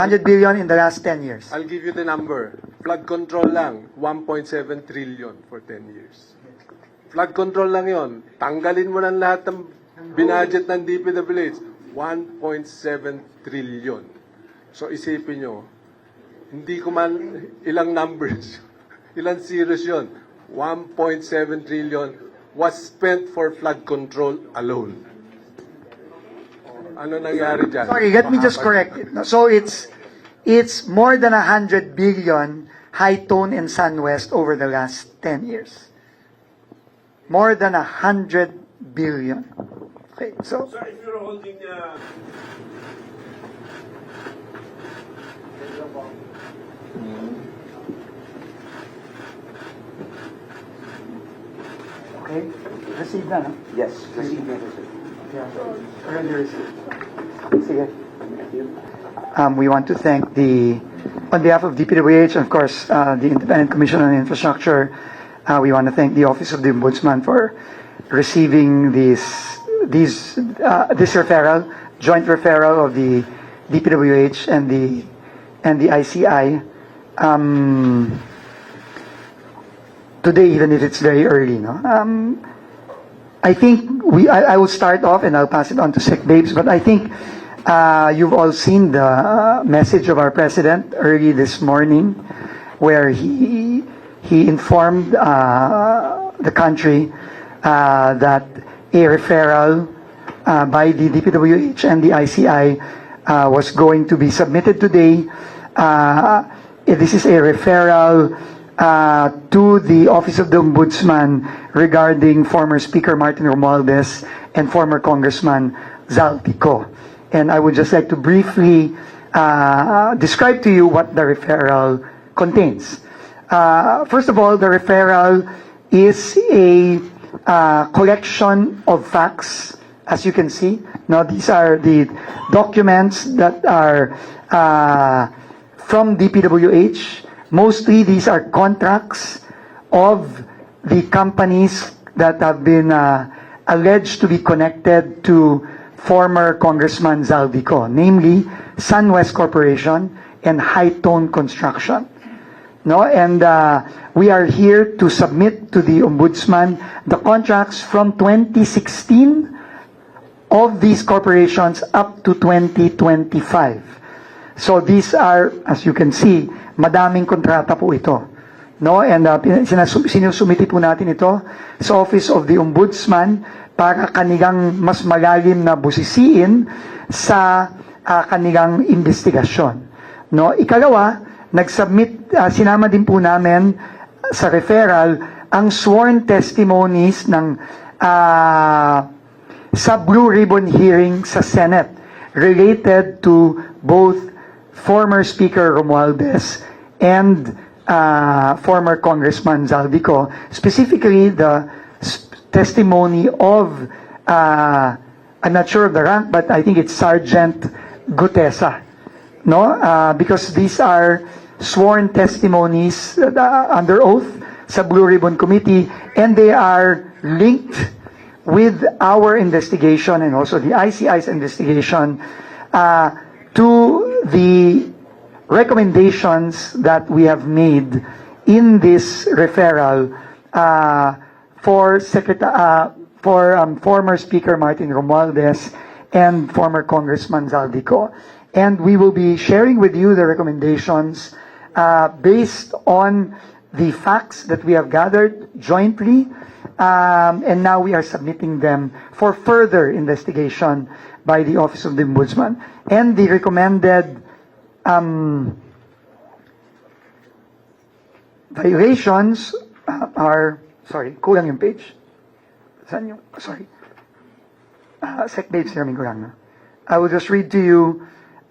100 billion in the last 10 years. I'll give you the number. Flood control lang, 1.7 trillion for 10 years. Flood control lang yon. Tanggalin mo ng lahat ng binadget ng DPWH, 1.7 trillion. So isipin nyo, hindi ko man ilang numbers, ilang zeros yon. 1.7 trillion was spent for flood control alone. Ano nangyari dyan? Sorry, let me just correct it. No, So it's it's more than 100 billion high tone and SunWest over the last 10 years. More than 100 billion. Okay, so Sir, if you're holding uh, okay, receive na, no? Yes, receive na sir. Um, we want to thank the, on behalf of DPWH, and of course, uh, the Independent Commission on Infrastructure, uh, we want to thank the Office of the Ombudsman for receiving this, these, uh, this referral, joint referral of the DPWH and the, and the ICI. Um, today, even if it's very early, no? Um, I think we. I, I will start off and I'll pass it on to Sec Babes. But I think uh, you've all seen the uh, message of our president early this morning, where he he informed uh, the country uh, that a referral uh, by the DPWH and the ICI uh, was going to be submitted today. Uh, this is a referral uh, to the Office of the Ombudsman regarding former Speaker Martin Romualdez and former Congressman Zaltico. And I would just like to briefly uh, describe to you what the referral contains. Uh, first of all, the referral is a uh, collection of facts, as you can see. Now, these are the documents that are uh, from DPWH. Mostly, these are contracts of the companies that have been uh, alleged to be connected to former Congressman Zaldico, namely SunWest Corporation and High Tone Construction. No, and uh, we are here to submit to the ombudsman the contracts from 2016 of these corporations up to 2025. So these are, as you can see, madaming kontrata po ito. No, and uh, sinusumiti po natin ito sa Office of the Ombudsman para kanilang mas malalim na busisiin sa uh, kanilang investigasyon. No, ikalawa, nag-submit uh, sinama din po namin sa referral ang sworn testimonies ng uh, sa Blue Ribbon hearing sa Senate related to both former Speaker Romualdez and uh, former Congressman Zaldico, specifically the testimony of, uh, I'm not sure of the rank, but I think it's Sergeant Gutesa. No? Uh, because these are sworn testimonies uh, under oath sa Blue Ribbon Committee and they are linked with our investigation and also the ICI's investigation uh, to the recommendations that we have made in this referral uh, for Secreta- uh, for um, former Speaker Martin Romualdez and former Congressman Zaldico. And we will be sharing with you the recommendations uh, based on the facts that we have gathered jointly um, and now we are submitting them for further investigation by the Office of the Ombudsman. And the recommended um, violations uh, are, sorry, kulang yung page. Saan yung, sorry. Uh, sec page namin kulang. I will just read to you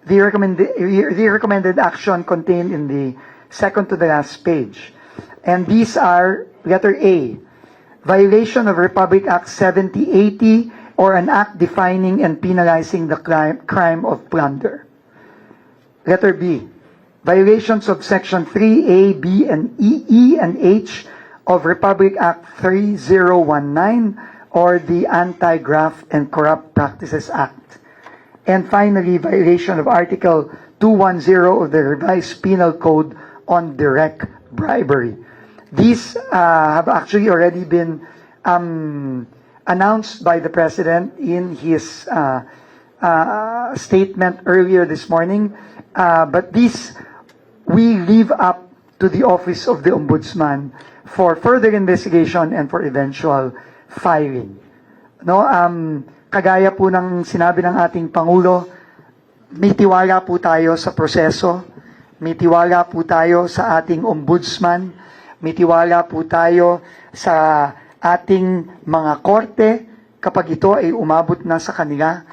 the recommended, the recommended action contained in the second to the last page. And these are, letter A, violation of Republic Act 7080 or an act defining and penalizing the crime, crime of plunder. Letter B, violations of Section 3A, B, and E, E, and H of Republic Act 3019 or the Anti-Graft and Corrupt Practices Act. And finally, violation of Article 210 of the revised penal code on direct bribery. These uh, have actually already been um, announced by the President in his uh, uh, statement earlier this morning. Uh, but these we leave up to the Office of the Ombudsman for further investigation and for eventual filing. No, um, kagaya po ng sinabi ng ating Pangulo, may tiwala po tayo sa proseso, may tiwala po tayo sa ating ombudsman, may tiwala po tayo sa ating mga korte kapag ito ay umabot na sa kanila.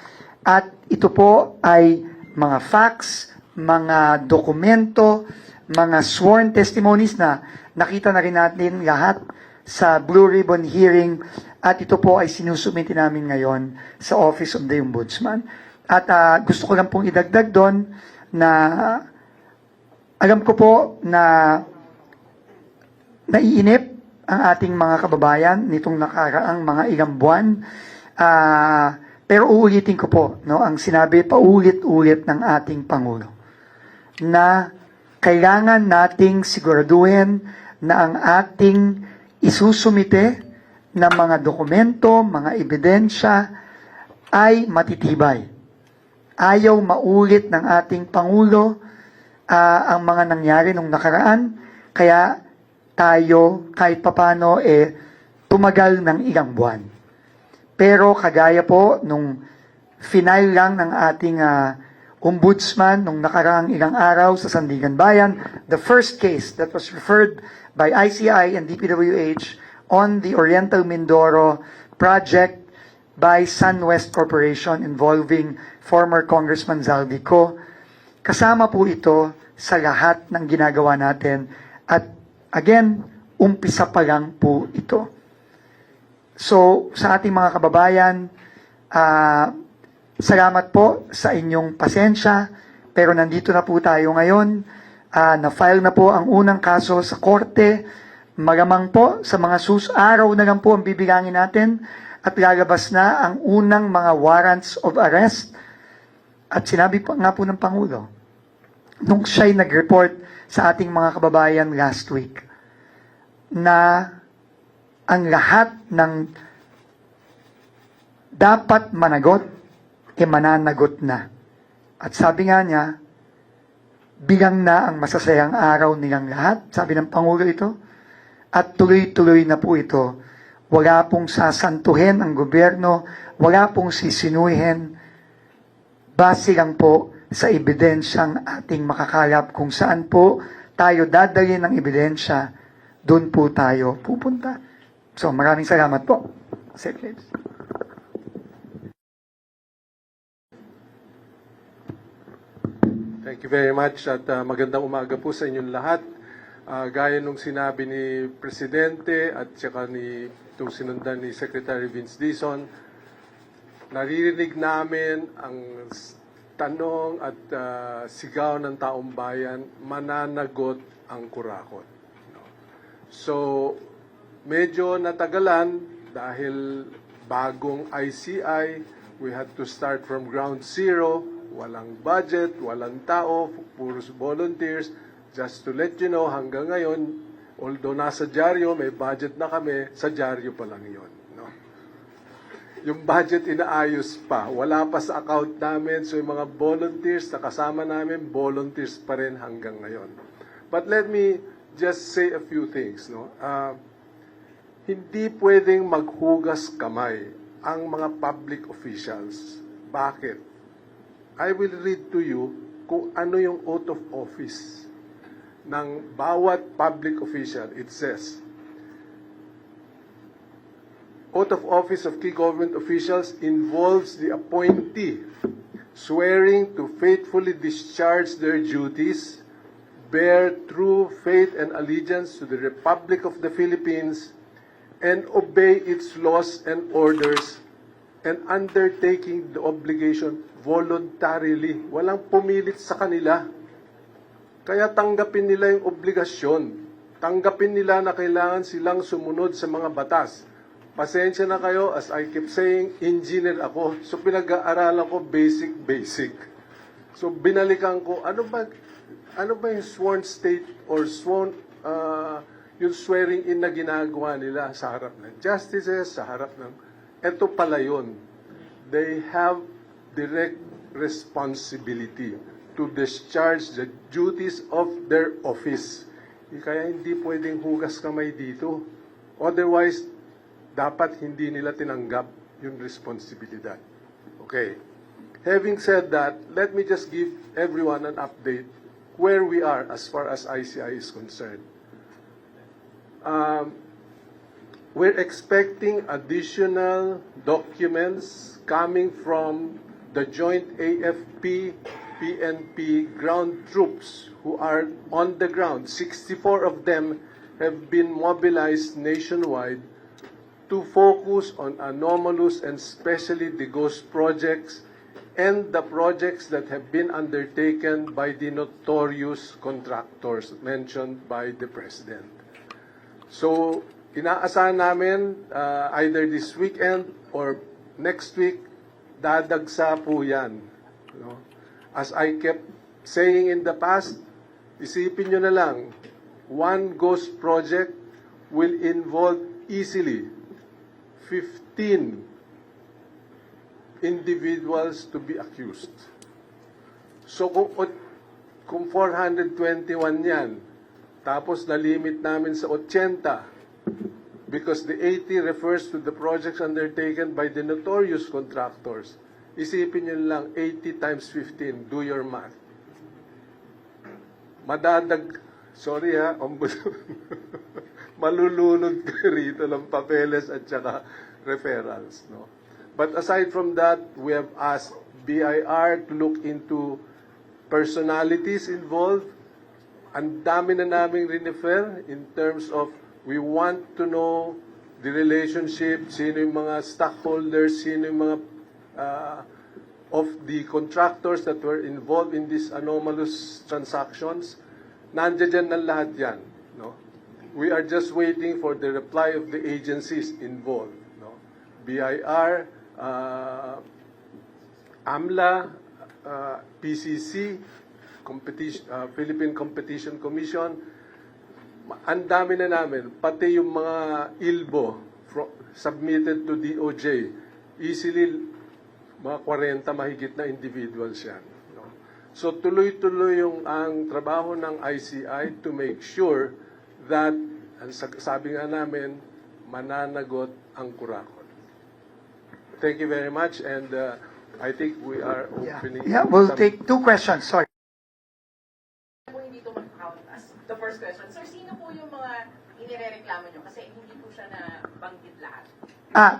At ito po ay mga facts, mga dokumento, mga sworn testimonies na nakita na rin natin lahat sa Blue Ribbon hearing at ito po ay sinusumiti namin ngayon sa Office of the Ombudsman. At ah, gusto ko lang pong idagdag doon na alam ko po na naiinip ang ating mga kababayan nitong nakaraang mga ilang buwan. Ah, pero uulitin ko po no, ang sinabi paulit-ulit ng ating Pangulo na kailangan nating siguraduhin na ang ating isusumite na mga dokumento, mga ebidensya ay matitibay. Ayaw maulit ng ating Pangulo ah, ang mga nangyari nung nakaraan, kaya tayo kahit papano eh tumagal ng ilang buwan. Pero kagaya po nung final lang ng ating ah, ombudsman nung nakaraang ilang araw sa Sandigan Bayan, the first case that was referred by ICI and DPWH on the Oriental Mindoro project by SunWest Corporation involving former Congressman Zaldico. Kasama po ito sa lahat ng ginagawa natin at again, umpisa pa lang po ito. So, sa ating mga kababayan, ah, salamat po sa inyong pasensya, pero nandito na po tayo ngayon. Ah, na-file na po ang unang kaso sa korte. Magamang po, sa mga sus araw na lang po ang bibilangin natin at lalabas na ang unang mga warrants of arrest. At sinabi po nga po ng Pangulo, nung siya'y nag-report sa ating mga kababayan last week, na ang lahat ng dapat managot, e mananagot na. At sabi nga niya, bilang na ang masasayang araw nilang lahat, sabi ng Pangulo ito, at tuloy-tuloy na po ito. Wala pong sasantuhin ang gobyerno, wala pong sisinuhin, base lang po sa ebidensyang ating makakalap kung saan po tayo dadalhin ng ebidensya, doon po tayo pupunta. So maraming salamat po. Secretary. Thank you very much at uh, magandang umaga po sa inyong lahat. Ah, gaya nung sinabi ni Presidente at saka ni itong sinundan ni Secretary Vince Dizon, naririnig namin ang tanong at ah, sigaw ng taong bayan, mananagot ang kurakot. So, medyo natagalan dahil bagong ICI, we had to start from ground zero, walang budget, walang tao, puros volunteers. Just to let you know, hanggang ngayon, although nasa dyaryo, may budget na kami, sa dyaryo pa lang yun. No? Yung budget inaayos pa, wala pa sa account namin, so yung mga volunteers na kasama namin, volunteers pa rin hanggang ngayon. But let me just say a few things. No? Ah, hindi pwedeng maghugas kamay ang mga public officials. Bakit? I will read to you kung ano yung oath of office ng bawat public official. It says, Oath of office of key government officials involves the appointee swearing to faithfully discharge their duties, bear true faith and allegiance to the Republic of the Philippines, and obey its laws and orders, and undertaking the obligation voluntarily. Walang pumilit sa kanila. Kaya tanggapin nila yung obligasyon. Tanggapin nila na kailangan silang sumunod sa mga batas. Pasensya na kayo, as I keep saying, engineer ako. So pinag-aaralan ko basic, basic. So binalikan ko, ano ba, ano ba yung sworn state or sworn, uh, yung swearing in na ginagawa nila sa harap ng justices, sa harap ng, eto pala yun. They have direct responsibility to discharge the duties of their office. Eh, Kaya hindi pwedeng hugas kamay dito. Otherwise, dapat hindi nila tinanggap yung responsibilidad. Okay. Having said that, let me just give everyone an update where we are as far as ICI is concerned. Um, we're expecting additional documents coming from the joint AFP PNP ground troops who are on the ground. 64 of them have been mobilized nationwide to focus on anomalous and especially the ghost projects and the projects that have been undertaken by the notorious contractors mentioned by the President. So, inaasahan namin uh, either this weekend or next week, dadagsa po yan. No? As I kept saying in the past, isipin nyo na lang, one ghost project will involve easily 15 individuals to be accused. So kung, kung 421 yan, tapos na-limit namin sa 80, because the 80 refers to the projects undertaken by the notorious contractors, isipin nyo lang 80 times 15, do your math. Madadag, sorry ha, malulunod ka rito ng papeles at saka referrals. No? But aside from that, we have asked BIR to look into personalities involved. Ang dami na naming refer in terms of we want to know the relationship, sino yung mga stockholders, sino yung mga uh, of the contractors that were involved in these anomalous transactions. Nandiyan na lahat yan. No? We are just waiting for the reply of the agencies involved. No? BIR, uh, AMLA, uh, PCC, Competition, uh, Philippine Competition Commission, ang dami na namin, pati yung mga ILBO fro- submitted to DOJ, easily mga 40 mahigit na individuals yan. So tuloy-tuloy yung ang trabaho ng ICI to make sure that, sabi nga namin, mananagot ang kurakot. Thank you very much and uh, I think we are Yeah, opening. yeah we'll some- take two questions. Sorry. po hindi mag-count as the first question. Sir, sino po yung mga inirereklamo nyo? Kasi hindi po siya na banggit lahat. Ah,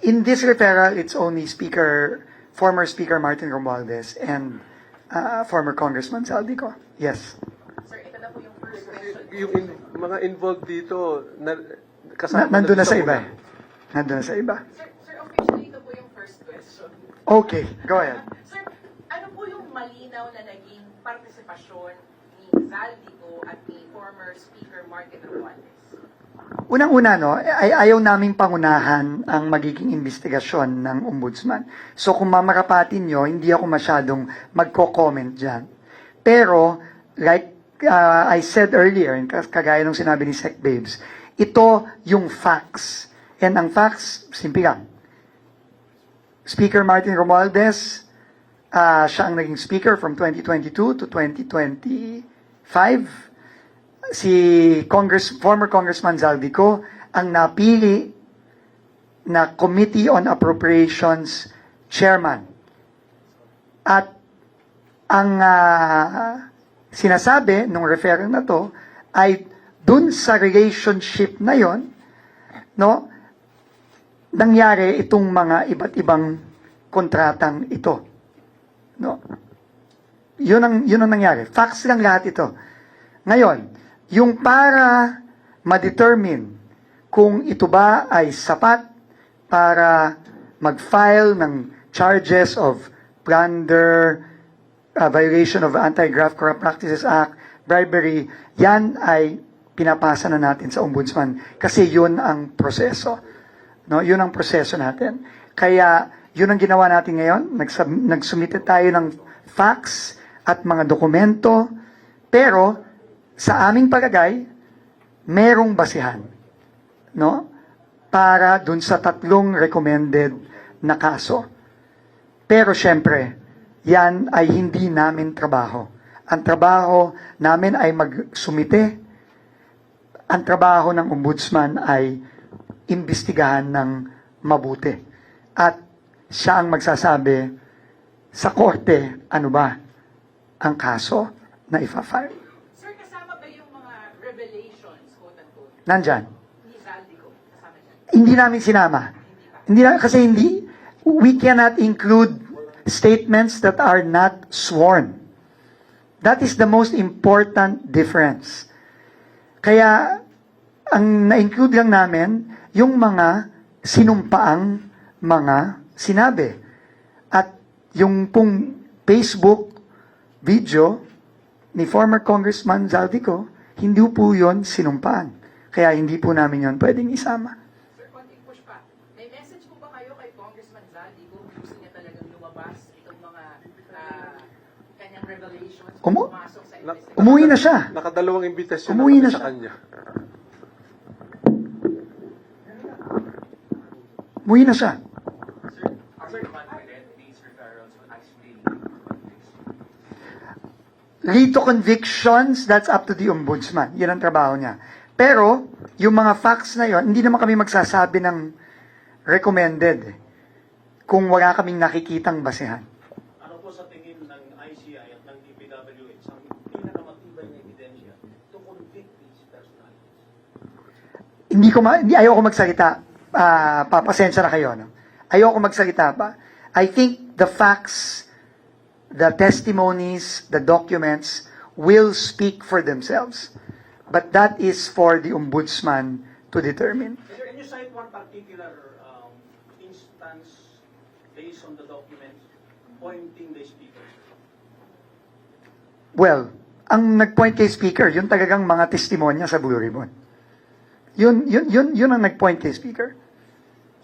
in this referral, it's only Speaker, former Speaker Martin Romualdez and uh, former Congressman Saldico. Yes. Sir, ito na po yung first question. Yung in- mga involved dito, na, Na, kasama nandun na sa iba. eh. Nandun na sa iba. Sir, sir, officially ito po yung first question. Okay, go ahead. Sir, ano po yung malinaw na naging partisipasyon ni Zaldico at ni former Speaker Martin Romualdez? Unang-una, no, ay ayaw naming pangunahan ang magiging investigasyon ng ombudsman. So kung mamarapatin nyo, hindi ako masyadong magko-comment dyan. Pero, like uh, I said earlier, kagaya ng sinabi ni Sec Babes, ito yung facts. And ang facts, simple lang. Speaker Martin Romualdez, ah, siya ang naging speaker from 2022 to 2025 si Congress, former Congressman Zaldico ang napili na Committee on Appropriations Chairman. At ang ah, sinasabi nung referral na to ay dun sa relationship na yon, no, nangyari itong mga iba't ibang kontratang ito. No? Yun ang, yun ang nangyari. Facts lang lahat ito. Ngayon, yung para ma-determine kung ito ba ay sapat para mag-file ng charges of plunder, uh, violation of Anti-Graft Corrupt Practices Act, bribery, yan ay pinapasa na natin sa ombudsman kasi yun ang proseso. No, yun ang proseso natin. Kaya yun ang ginawa natin ngayon. Nagsumite tayo ng facts at mga dokumento, pero sa aming palagay, merong basihan, no? Para dun sa tatlong recommended na kaso. Pero syempre, yan ay hindi namin trabaho. Ang trabaho namin ay magsumite. Ang trabaho ng ombudsman ay imbestigahan ng mabuti. At siya ang magsasabi sa korte, ano ba ang kaso na ifa-file. Sir, kasama ba yung mga revelations, quote-unquote, Nandyan. Hindi namin sinama. Hindi na, kasi hindi, we cannot include statements that are not sworn. That is the most important difference. Kaya, ang na-include lang namin, yung mga sinumpaang mga sinabi. At yung pong Facebook video ni former Congressman Zaldico, hindi po yun sinumpaan. Kaya hindi po namin yun pwedeng isama. Sir, konting push pa. May message po ba kayo kay Congressman Zaldico kung gusto niya talagang lumabas itong mga ah, kanyang revelations Umu- Na-? Umuwi na siya. Nakadalawang imbitasyon Umuwi na sa siya. kanya. Umuwi na siya. Sir, are we confident these referrals will actually Lead to convictions, that's up to the ombudsman. Yan ang trabaho niya. Pero, yung mga facts na yon, hindi naman kami magsasabi ng recommended kung wala kaming nakikitang basehan. ano po sa tingin ng ICI at ng DPWH ang pinakamatibay na ebidensya to convict these personalities? Hindi ko ma, hindi, ayoko magsalita. Ah, papasensya na kayo, no? Ayoko magsalita pa. I think the facts, the testimonies, the documents will speak for themselves. But that is for the ombudsman to determine. Can you cite one particular um, instance based on the documents pointing the speakers? Well, ang nagpoint kay speaker, yun talagang mga testimonya sa Blue Ribbon. Yun, yun, yun, yun ang nagpoint kay speaker.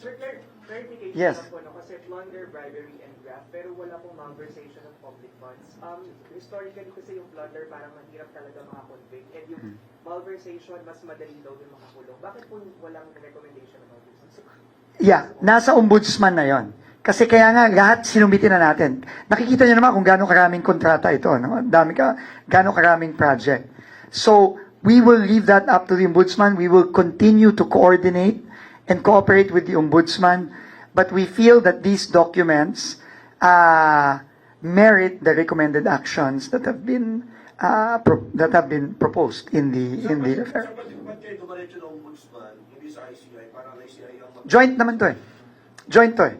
Sir, clar- clarification Yes. lang po, no? kasi plunder, bribery, and graft, pero wala pong malversation of public funds. Um, historically kasi yung plunder parang mahirap talaga makakonvict, and yung Hmm. malversation mas madali daw din makakulong. Bakit po walang recommendation about this? Yeah, nasa ombudsman na yon. Kasi kaya nga, lahat sinumitin na natin. Nakikita niyo naman kung gaano karaming kontrata ito. No? Dami ka, gaano karaming project. So, we will leave that up to the ombudsman. We will continue to coordinate and cooperate with the ombudsman. But we feel that these documents uh, merit the recommended actions that have been uh, pro- that have been proposed in the in the affair. Joint naman to eh. Joint to eh.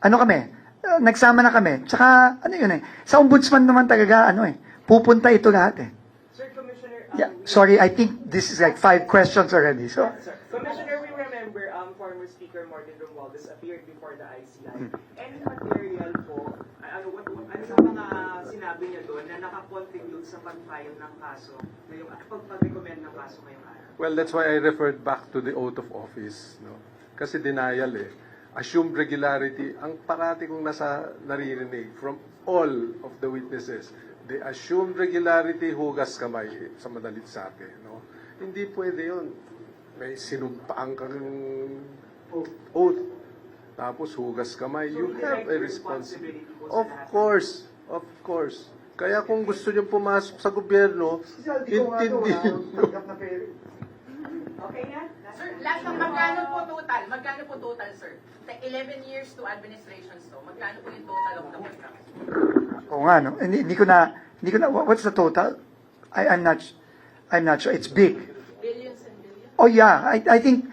Ano kami? Uh, nagsama na kami. Tsaka, ano yun eh. Sa ombudsman naman talaga, ano eh. Pupunta ito lahat eh. Yeah, sorry, I think this is like five questions already. So, Sir, Commissioner, we remember um, former Speaker Martin Romualdez appeared before the ICI. Any material po, ay- ano, what, ano sa mga sinabi niya doon na nakakontribute sa pag-file ng kaso, ngayong, pag-recommend ng kaso ngayong araw? Well, that's why I referred back to the oath of office. No? Kasi denial eh. Assumed regularity, ang parati kong nasa naririnig from all of the witnesses, the assumed regularity, hugas kamay eh, sa madalit sabi. No? Hindi pwede yun. May sinumpaan kang oath. Tapos hugas kamay. You So, have a responsibility. responsibility po sa Of course. Of course. Kaya kung gusto nyo pumasok sa gobyerno, intindihin nyo. Okay na? Sir, last ng magkano po total? Magkano po total, sir? The 11 years to administrations to. Magkano po yung total of the contract? Oo nga, no? Hindi, hindi ko na, hindi ko na, what- what's the total? I, I'm not, I'm not sure. It's big. Billions and billions? Oh yeah, I, I think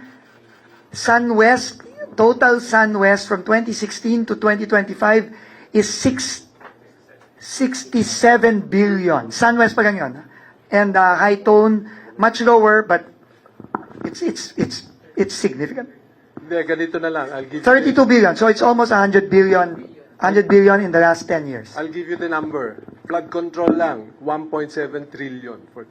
SunWest, total SunWest from 2016 to 2025 is 6, 67 billion. SunWest pa lang yun. And uh, High Tone, much lower, but it's, it's, it's, it's significant. Hindi, ganito na lang. I'll give you 32 billion, so it's almost 100 billion, 100 billion in the last 10 years. I'll give you the number. Flood control lang, 1.7 trillion for